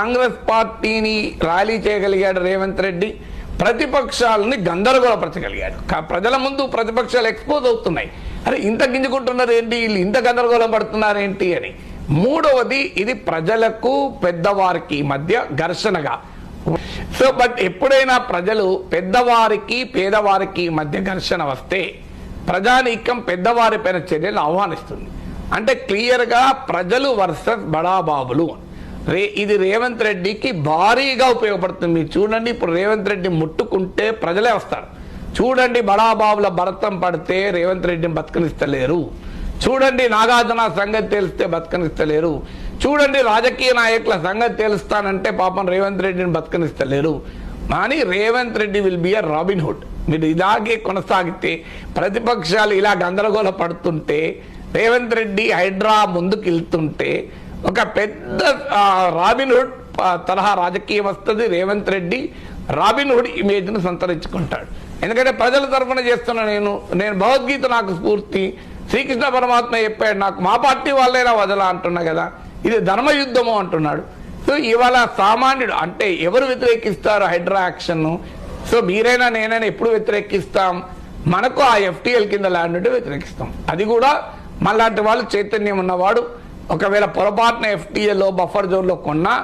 కాంగ్రెస్ పార్టీని ర్యాలీ చేయగలిగాడు రేవంత్ రెడ్డి. ప్రతిపక్షాలని గందరగోళపరచగలిగాడు. ప్రజల ముందు ప్రతిపక్షాలు ఎక్స్పోజ్ అవుతున్నాయి. అరే ఇంత గింజుకుంటున్నారు ఏంటి వీళ్ళు ఇంత గందరగోళం పడుతున్నారు ఏంటి అని. మూడవది ఇది ప్రజలకు పెద్దవారికి మధ్య ఘర్షణగా. సో బట్ ఎప్పుడైనా ప్రజలు పెద్దవారికి పేదవారికి మధ్య ఘర్షణ వస్తే ప్రజానీకం పెద్దవారి పైన చర్యలు ఆహ్వానిస్తుంది. అంటే క్లియర్గా ప్రజలు వర్సెస్ బడాబాబులు రే ఇది రేవంత్ రెడ్డికి భారీగా ఉపయోగపడుతుంది. మీరు చూడండి ఇప్పుడు రేవంత్ రెడ్డి ముట్టుకుంటే ప్రజలే వస్తారు. చూడండి బడాబాబుల భరతం పడితే రేవంత్ రెడ్డిని బతకనిస్తలేరు. చూడండి నాగార్జున సంగతి తెలిస్తే బతకనిస్తలేరు. చూడండి రాజకీయ నాయకుల సంగతి తెలుస్తానంటే పాపం రేవంత్ రెడ్డిని బతకనిస్తలేరు. కానీ Revanth Reddy will be a Robin Hood మీరు ఇలాగే కొనసాగితే ప్రతిపక్షాలు ఇలా గందరగోళ పడుతుంటే రేవంత్ రెడ్డి హైడ్రా ముందుకు వెళ్తుంటే ఒక పెద్ద రాబిన్హుడ్ రాబిన్ హుడ్ తరహా రాజకీయం వస్తుంది రేవంత్ రెడ్డి. రాబిన్ హుడ్ ఇమేజ్ను సంతరించుకుంటాడు. ఎందుకంటే ప్రజల తరఫున చేస్తున్న నేను నేను భగవద్గీత నాకు స్ఫూర్తి శ్రీకృష్ణ పరమాత్మ చెప్పాడు నాకు మా పార్టీ వాళ్ళైనా వదలా అంటున్నా కదా. ఇది ధర్మయుద్ధము అంటున్నాడు. సో ఇవాళ సామాన్యుడు అంటే ఎవరు వ్యతిరేకిస్తారు హైడ్రా సో మీరైనా నేనైనా ఎప్పుడు వ్యతిరేకిస్తాం? మనకు ఆ ఎఫ్టీఎల్ కింద ల్యాండ్ ఉంటే వ్యతిరేకిస్తాం. అది కూడా మళ్ళాంటి వాళ్ళు చైతన్యం ఉన్నవాడు ఒకవేళ పొరపాటున ఎఫ్టీఏలో బఫర్ జోన్లో కొన్నా